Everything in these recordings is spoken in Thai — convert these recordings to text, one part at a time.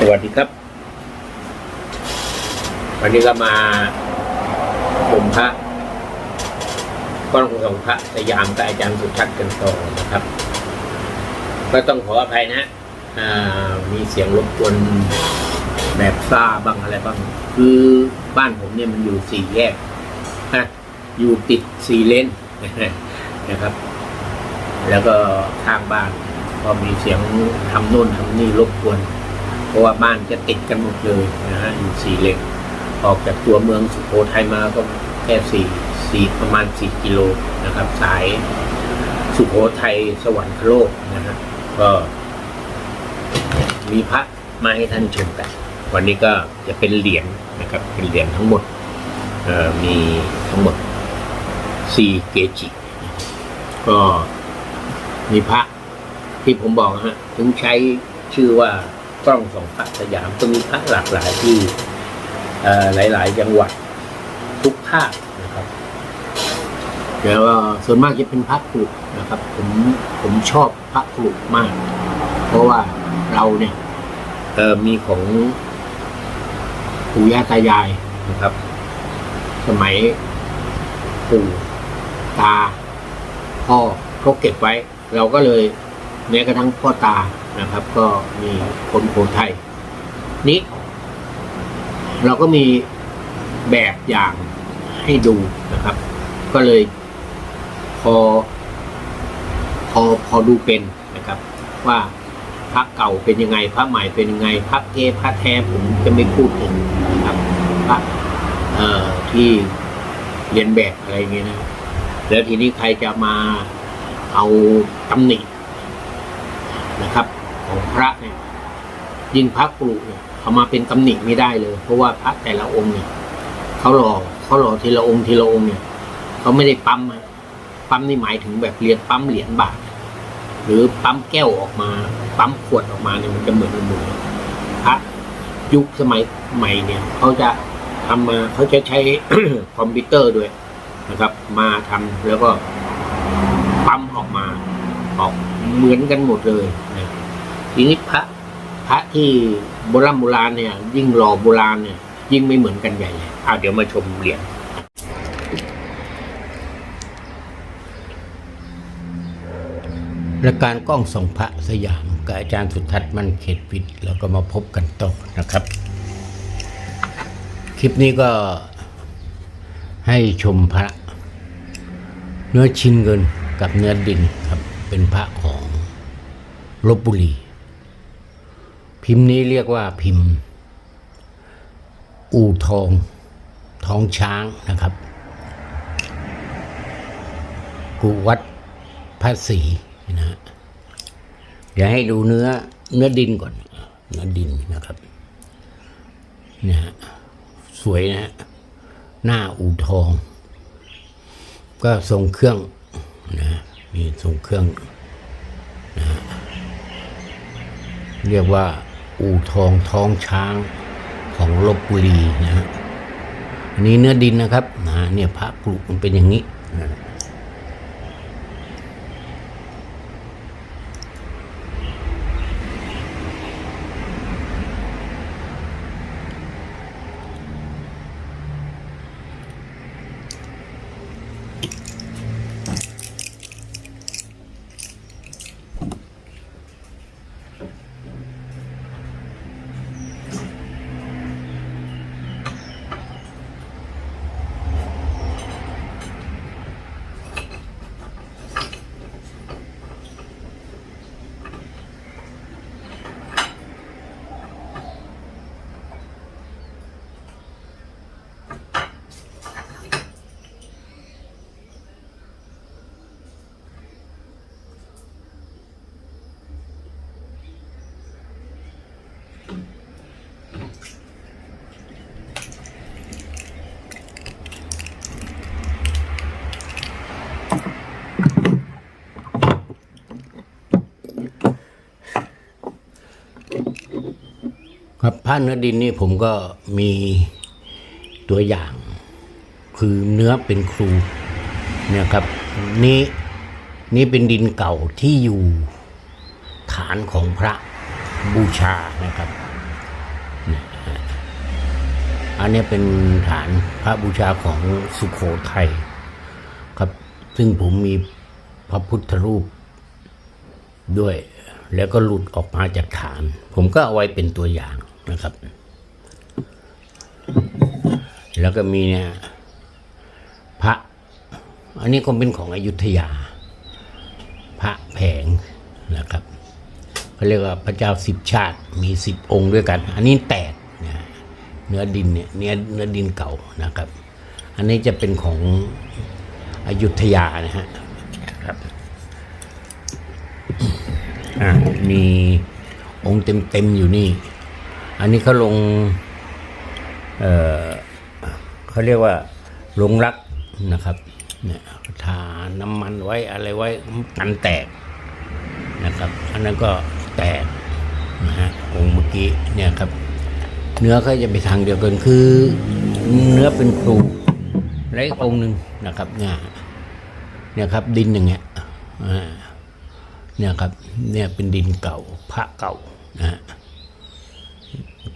สวัสดีครับ วันนี้ก็มาชมพระก้อนของพระสยามกับอาจารย์สุทัศน์กันต่อนะครับ ก็ต้องขออภัยนะมีเสียงรบกวนแบบซ่าบ้างอะไรบ้าง คือบ้านผมเนี่ยมันอยู่สี่แยกนะอยู่ติดสี่เลนนะครับ แล้วก็ข้างบ้าน ก็มีเสียงทำโน่นทำนี่รบกวน เพราะว่าบ้านจะติดกันหมดเลยนะฮะอยู่สี่เลนออกจากตัวเมืองสุโขทัยมาก็แค่สี่สี่ประมาณสี่กิโลนะครับ สายสุโขทัยสวรรคโลกนะฮะก็มีพระมาให้ท่านชมกัน วันนี้ก็จะเป็นเหรียญนะครับ เป็นเหรียญทั้งหมดเอ่อมีทั้งหมดสี่เกจิ ก็มีพระที่ผมบอกฮะถึงใช้ชื่อว่า กล้องสองพระสยามก็มีพระหลากหลายที่หลาย ๆ จังหวัดทุกภาคนะครับแล้วส่วนมากจะเป็นพระกรุนะครับ ผมผมชอบพระกรุมาก เพราะว่าเราเนี่ยเออมีของปู่ย่าตายายนะครับ สมัยปู่ตา พ่อเขาเก็บไว้ เราก็เลยแม้กระทั่งพ่อตานะครับ ก็มีคนโขทัยนี้ เราก็มีแบบอย่างให้ดูนะครับ ก็เลยพอพอพอดูเป็นนะครับ ว่าพระเก่าเป็นยังไงพระใหม่เป็นยังไงพระเทพระแท้ผมจะไม่พูดถึงนะครับพระเอ่อที่เรียนแบบอะไรเงี้ยนะ แล้วทีนี้ใครจะมาเอาตำหนินะครับ ของพระเนี่ยยิ่งพระกรุเนี่ยเขามาเป็นตำหนิไม่ได้เลย เพราะว่าพระแต่ละองค์เนี่ยเขาหล่อเขาหล่อทีละองค์ทีละองค์เนี่ยเขาไม่ได้ปั๊มอะปั๊มนี่หมายถึงแบบเรียนปั๊มเหรียญบาท หรือปั๊มแก้วออกมา ปั๊มขวดออกมาเนี่ยมันจะเหมือนกันหมดพระยุคสมัยใหม่เนี่ยเขาจะทำมาเขาจะใช้คอมพิวเตอร์ด้วยนะครับ มาทำแล้วก็ปั๊มออกมาออกเหมือนกันหมดเลยนะทีนี้พระ พระ ที่โบราณโบราณเนี่ย ยิ่งหล่อโบราณเนี่ย ยิ่งไม่เหมือนกันใหญ่เลยอะเดี๋ยวมาชมเหรียญรายการกล้องส่องพระสยามกับอาจารย์สุทัศน์มันเขตวิทย์แล้วก็มาพบกันต่อนะครับ คลิปนี้ก็ให้ชมพระ เนื้อชิ้นเงินกับเนื้อดินครับ เป็นพระของลบบุรี พิมพ์นี้เรียกว่าพิมพ์ อู่ทองท้องช้างนะครับกูวัดพระศรีนะฮะเดี๋ยวให้ดูเนื้อเนื้อดินก่อน เนื้อดินนะครับนะฮะสวยนะฮะหน้าอู่ทอง ก็ทรงเครื่องนะมีทรงเครื่องนะเรียกว่า อู่ทองท้องช้างของลบบุรีนะฮะอันนี้เนื้อดินนะครับนะเนี่ยพระกรุมันเป็นอย่างนี้นะ ครับผ้าเนื้อดินนี่ผมก็มีตัวอย่าง คือเนื้อเป็นครูเนี่ยครับนี่นี่เป็นดินเก่าที่อยู่ฐานของพระบูชานะครับ อันนี้เป็นฐานพระบูชาของสุขโขทัยครับ ซึ่งผมมีพระพุทธรูปด้วย แล้วก็หลุดออกมาจากฐาน ผมก็เอาไว้เป็นตัวอย่าง นะครับ แล้วก็มีเนี่ยพระ อันนี้คงเป็นของอยุธยา พระแผงนะครับเขาเรียกว่าพระเจ้าสิบชาติมีสิบองค์ด้วยกัน อันนี้แตกเนื้อดินเนี่ยเนื้อเนื้อดินเก่านะครับ อันนี้จะเป็นของอยุธยานะฮะครับมีองค์เต็มๆอยู่นี่ อันนี้เขาลงเเขาเรียกว่าลงรักนะครับเนี่ยทาน้ำมันไว้อะไรไว้กันแตกนะครับอันนั้นก็แตกนะฮะองค์เมื่อกี้เนี่ยครับ เนื้อก็จะไปทางเดียวกันคือเนื้อเป็นครูและอีกองค์หนึ่งนะครับเนี่ยเนี่ยครับดินอย่างเงี้ยเนี่ยครับเนี่ยเป็นดินเก่าพระเก่านะฮะ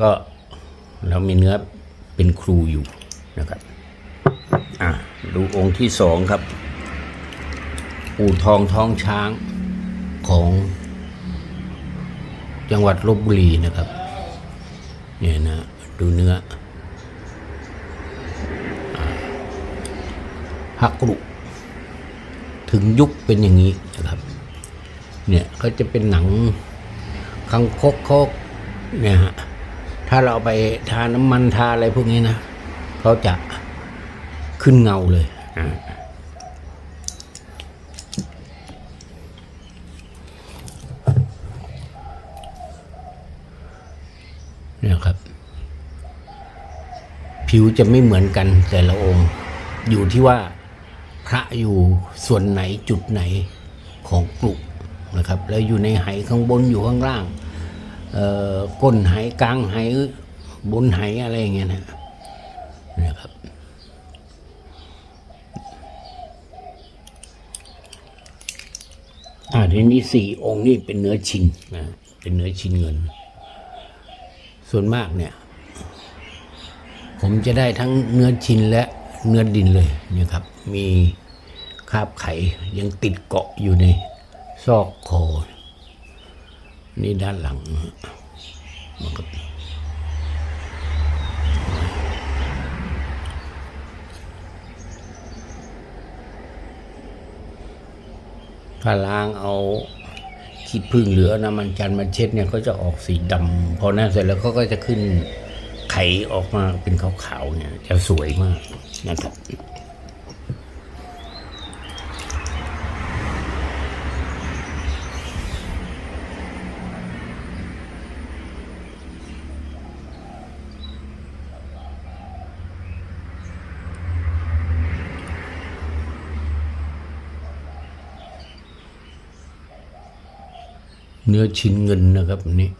ก็เรามีเนื้อเป็นครูอยู่นะครับอะดูองค์ที่สองครับปูทองท้องช้างของจังหวัดลบบุรีนะครับเนี่ยนะดูเนื้ออ่าหักกรุถึงยุคเป็นอย่างนี้นะครับ เนี่ยก็จะเป็นหนังคังคกคก เนี่ยฮะถ้าเราเอาไปทาน้ำมันทาอะไรพวกนี้นะเขาจะขึ้นเงาเลยอ่าเนี่ยครับ ผิวจะไม่เหมือนกันแต่ละองค์ อยู่ที่ว่าพระอยู่ส่วนไหนจุดไหนของกลุ่มนะครับ แล้วอยู่ในไหข้างบนอยู่ข้างล่างเอ่อ ก้นไหกลางไหบนไหอะไรอย่างเงี้ยนะนะครับอ่าทีนี้สี่องค์นี่เป็นเนื้อชินนะเป็นเนื้อชินเงิน ส่วนมากเนี่ย ผมจะได้ทั้งเนื้อชินและเนื้อดินเลยเนี่ยครับ มีคราบไขยังติดเกาะอยู่ในซอกคอ นี่ด้านหลังนะครับถ้าล้างเอาขี้ผึ้งเหลือน้ำมันจันทร์มาเช็ดเนี่ยก็จะออกสีดำพอนั้นเสร็จแล้วเขาก็จะขึ้นไข่ออกมาเป็นขาวๆเนี่ย จะสวยมากนะครับ เนื้อชิ้นเงินนะครับอันนี้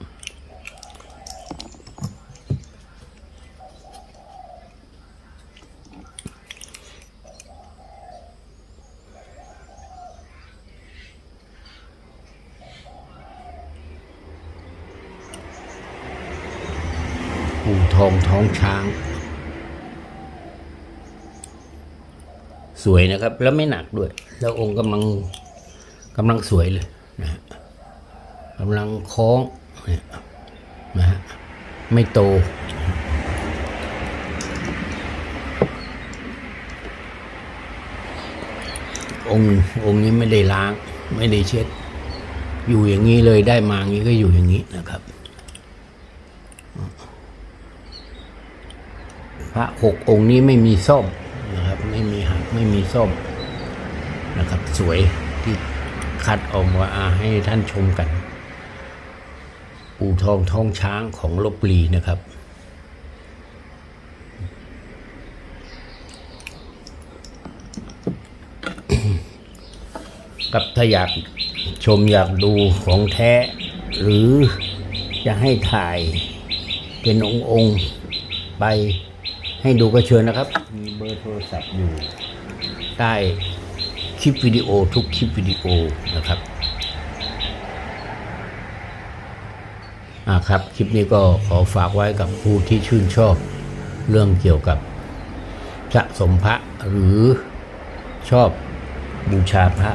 ปูทองท้องช้าง สวยนะครับ แล้วไม่หนักด้วย แล้วองค์กำลังกำลังสวยเลยนะฮะ กำลังโค้งเนี่ยนะฮะไม่โตองค์องค์นี้ไม่ได้ล้าง ไม่ได้เช็ด อยู่อย่างนี้เลยได้มาอย่างนี้ก็อยู่อย่างนี้นะครับ พระหกองค์นี้ไม่มีส้มนะครับ ไม่มีหักไม่มีส้มนะครับ สวยที่คัดออกมาให้ท่านชมกัน ปูทองท้องช้างของลบบุรีนะครับ กับถ้าอยากชมอยากดูของแท้ หรือจะให้ถ่ายเป็นองค์องค์ๆไปให้ดูก็เชิญนะครับ มีเบอร์โทรศัพท์อยู่ ใต้คลิปวิดีโอทุกคลิปวิดีโอนะครับ อ่า ครับ คลิปนี้ก็ขอฝากไว้กับผู้ที่ชื่นชอบเรื่องเกี่ยวกับสะสมพระหรือชอบบูชาพระ